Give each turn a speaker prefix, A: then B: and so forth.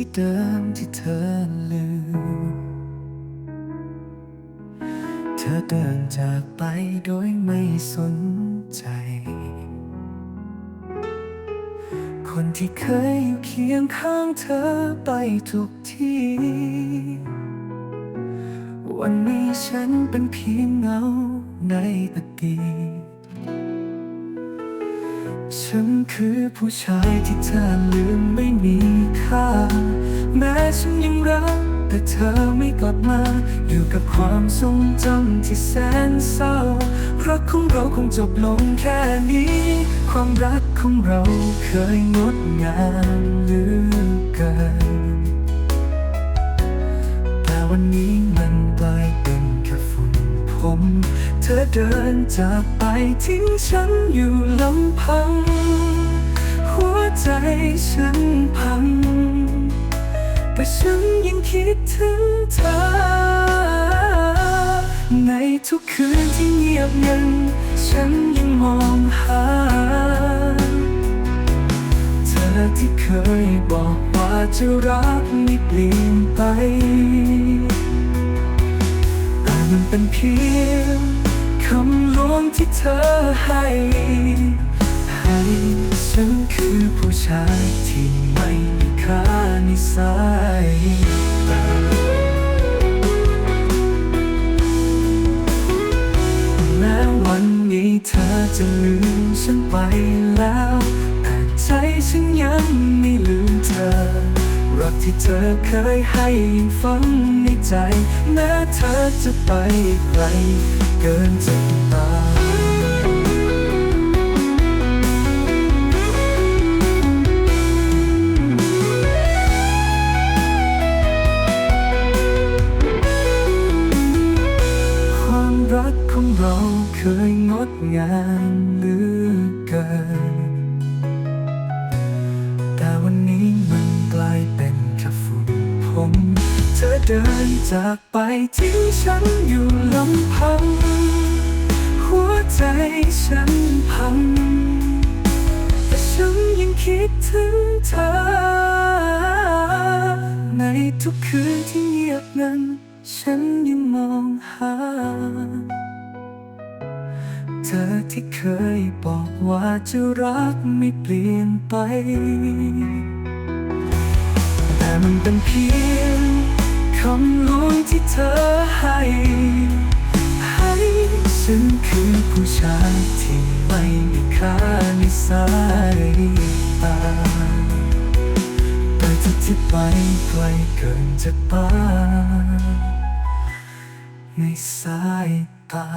A: ที่เดิมที่เธอลืม เธอเดินจากไปโดยไม่สนใจ คนที่เคยอยู่เคียงข้างเธอไปทุกที่ วันนี้ฉันเป็นเพียงเงาในอดีต ฉันคือผู้ชายที่เธอลืมไม่มีค่า แม้ฉันยังรัก แต่เธอไม่กลับมา อยู่กับความทรงจำที่แสนเศร้ารักของเราคงจบลงแค่นี้ ความรักของเราเคยงดงามเหลือเกินแต่วันนี้มันกลายเป็นแค่ฝุ่น ผม เธอเดินจากไปทิ้งฉันอยู่ลำพัง หัวใจฉันพัง แต่ฉันยังคิดถึงเธอ ในทุกคืนที่เงียบงัน ฉันยังมองหา เธอที่เคยบอกว่าจะรักไม่เปลี่ยนไป เป็นเพียงคำลวงที่เธอให้ ให้ฉันคือผู้ชายที่ไม่มีค่านิสัยแม้วันนี้เธอจะลืมฉันไปแล้ว ที่เธอเคยให้ยังฝังในใจ แม้เธอจะไปไกลเกินจะตาความรักของเราเคยงดงามเหลือเกิน เธอเดินจากไปทิ้งฉันอยู่ลำพัง หัวใจฉันพัง แต่ฉันยังคิดถึงเธอ ในทุกคืนที่เงียบนั้น ฉันยังมองหา เธอที่เคยบอกว่าจะรักไม่เปลี่ยนไป แต่มันเป็นเพียง ผู้ชายที่ไม่มีค่านิสัยตาแต่ทุกที่ไปไกลเกินจะปาในสายตา